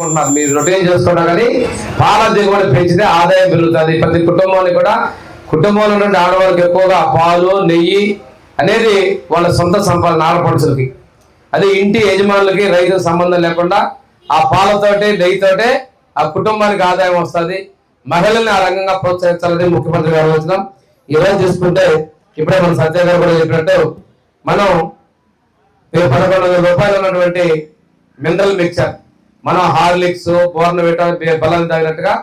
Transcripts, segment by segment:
చేసుకుంటున్నారు మీరు రొటీన్ చేసుకుంటారు కానీ పాల దిగుబడి పెంచితే ఆదాయం పెరుగుతుంది. ప్రతి కుటుంబానికి కూడా కుటుంబంలో నుండి ఆడవాళ్ళకి ఎక్కువగా పాలు నెయ్యి అనేది వాళ్ళ సొంత సంపాదన ఆడపడుచులకి అది ఇంటి యజమానులకి రైతులకు సంబంధం లేకుండా ఆ పాలతోటి నెయ్యితోటే ఆ కుటుంబానికి ఆదాయం వస్తుంది. మహిళల్ని ఆ రంగంగా ప్రోత్సహించాలని ముఖ్యమంత్రి గారు వచ్చిన ఈరోజు చూసుకుంటే ఇప్పుడే మన సత్య గారు కూడా చెప్పినట్టు మనం పదకొండు వందల రూపాయలు ఉన్నటువంటి మినరల్ మిక్చర్ మనం హార్లిక్స్ బోర్నవిటా బలం తాగినట్టుగా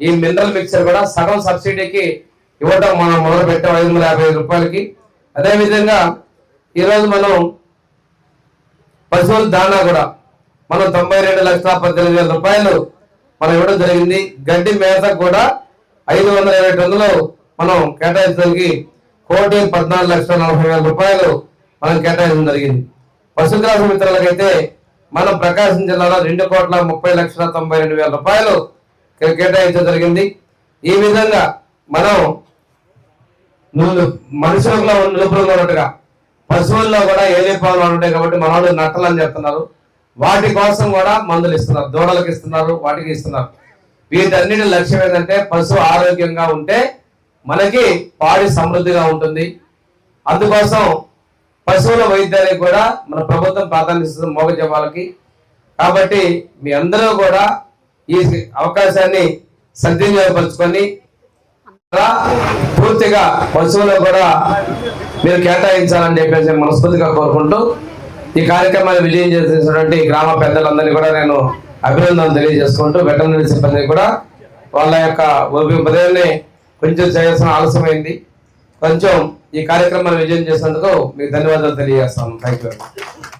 ఈ మినరల్ మిక్చర్ కూడా సగం సబ్సిడీకి ఇవ్వడం మనం మొదలు పెట్టాం ఐదు వందల యాభై ఐదు రూపాయలకి. అదేవిధంగా ఈరోజు మనం పశువుల దానా కూడా మనం తొంభై రెండు లక్షల పద్దెనిమిది వేల రూపాయలు మనం ఇవ్వడం జరిగింది. గడ్డి మేత కూడా ఐదు వందల ఇరవై టన్నులు మనం కేటాయించడానికి కోటి పద్నాలుగు లక్షల నలభై వేల రూపాయలు మనం కేటాయించడం జరిగింది. పశుగ్రాస మిత్రులకైతే మనం ప్రకాశం జిల్లాలో రెండు కోట్ల ముప్పై లక్షల తొంభై రెండు వేల రూపాయలు కేటాయించడం జరిగింది. ఈ విధంగా మనం నువ్వు మనుషులలో నిలుపులుగా ఉన్నట్టుగా పశువుల్లో కూడా ఏలిపాలు ఉంటాయి కాబట్టి మన వాళ్ళు నట్టలు అని చెప్తున్నారు. వాటి కోసం కూడా మందులు ఇస్తున్నారు దూడలకు ఇస్తున్నారు వాటికి ఇస్తున్నారు. వీటన్నిటి లక్ష్యం ఏంటంటే పశువు ఆరోగ్యంగా ఉంటే మనకి పాడి సమృద్ధిగా ఉంటుంది. అందుకోసం పశువుల వైద్యాలకు కూడా మన ప్రభుత్వం ప్రాధాన్యత ఇస్తుంది కాబట్టి మీ అందరూ కూడా ఈ అవకాశాన్ని సద్వినియోగపరుచుకొని పూర్తిగా పశువులు కూడా మీరు కేటాయించాలని చెప్పేసి మనస్ఫూర్తిగా కోరుకుంటూ ఈ కార్యక్రమాన్ని విజయం చేసినటువంటి గ్రామ పెద్దలందరినీ కూడా నేను అభినందనలు తెలియజేసుకుంటూ వెటర్నరీ సిబ్బంది కూడా వాళ్ళ యొక్క ఉదయం- ఉదయాన్నే కొంచెం చేయాల్సిన ఆలస్యమైంది. కొంచెం ఈ కార్యక్రమాన్ని విజయం చేసినందుకు మీకు ధన్యవాదాలు తెలియజేస్తాను. Thank you